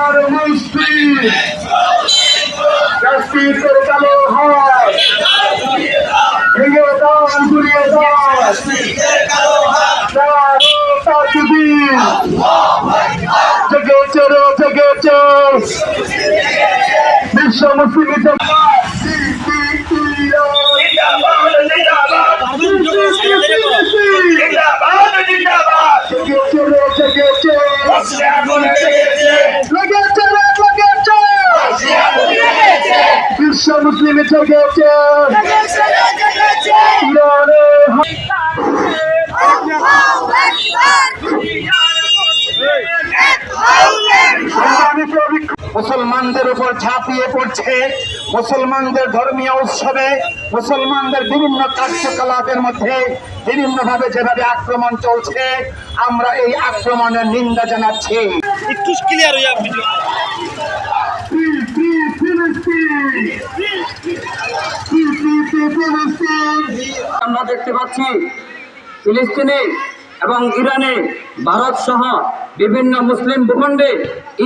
আর মুষ্টি কাশ্মীরের কালো হাত ভেঙে দান ঘুরিয়ে দান চারো তাকবীর জেগেছে রে জেগেছে বিশ্ব মুসলিম বিশ্ব মুসলিম জেগেছে মুসলমানদের উপর ঝাঁপিয়ে পড়ছে। মুসলমানদের ধর্মীয় উৎসবে মুসলমানদের বিভিন্ন কার্যকলাপের মধ্যে বিভিন্নভাবে যেভাবে আক্রমণ চলছে আমরা এই আক্রমণের নিন্দা জানাচ্ছি। একটু ক্লিয়ার হইয়া আমরা দেখতে পাচ্ছি ফিলিস্তিনে এবং ইরানে, ভারত সহ বিভিন্ন মুসলিম ভূখণ্ডে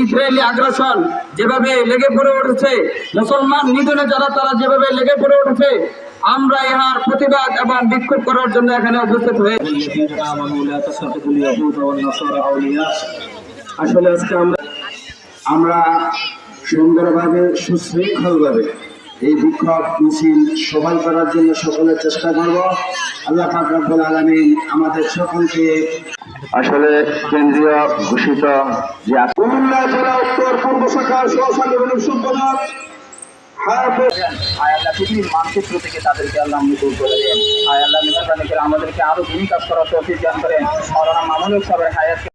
ইসরায়েলি আগ্রাসন যেভাবে লেগে পড়ে উঠেছে, মুসলমান নিধনে যারা, তারা যেভাবে লেগে পড়ে উঠেছে, আমরা ইহার প্রতিবাদ এবং বিক্ষোভ করার জন্য এখানে উপস্থিত হয়ে আসলে আজকে আমরা আমরা সুন্দরভাবে, সুশৃঙ্খলভাবে এই বিক্ষোভ মিছিল সফল করার জন্য সকলের চেষ্টা করব। আল্লাহ পাক রব্বুল আলামিন আমাদের সকলকে আসলে কেন্দ্রীয় ঘোষিত যে কুমিল্লা জেলা উত্তর পূর্ব শাখার সহসাংগঠনিক সম্পাদক পৃথিবীর মানচিত্র থেকে তাদেরকে আল্লাহ আপনি দূর করে দেন। আয় মেহরবানি করে আমাদেরকে আরও ভূমিকা করার তৌফিক দান করেন। মৌলানা মামুনুল সাহেবের হায়াতকে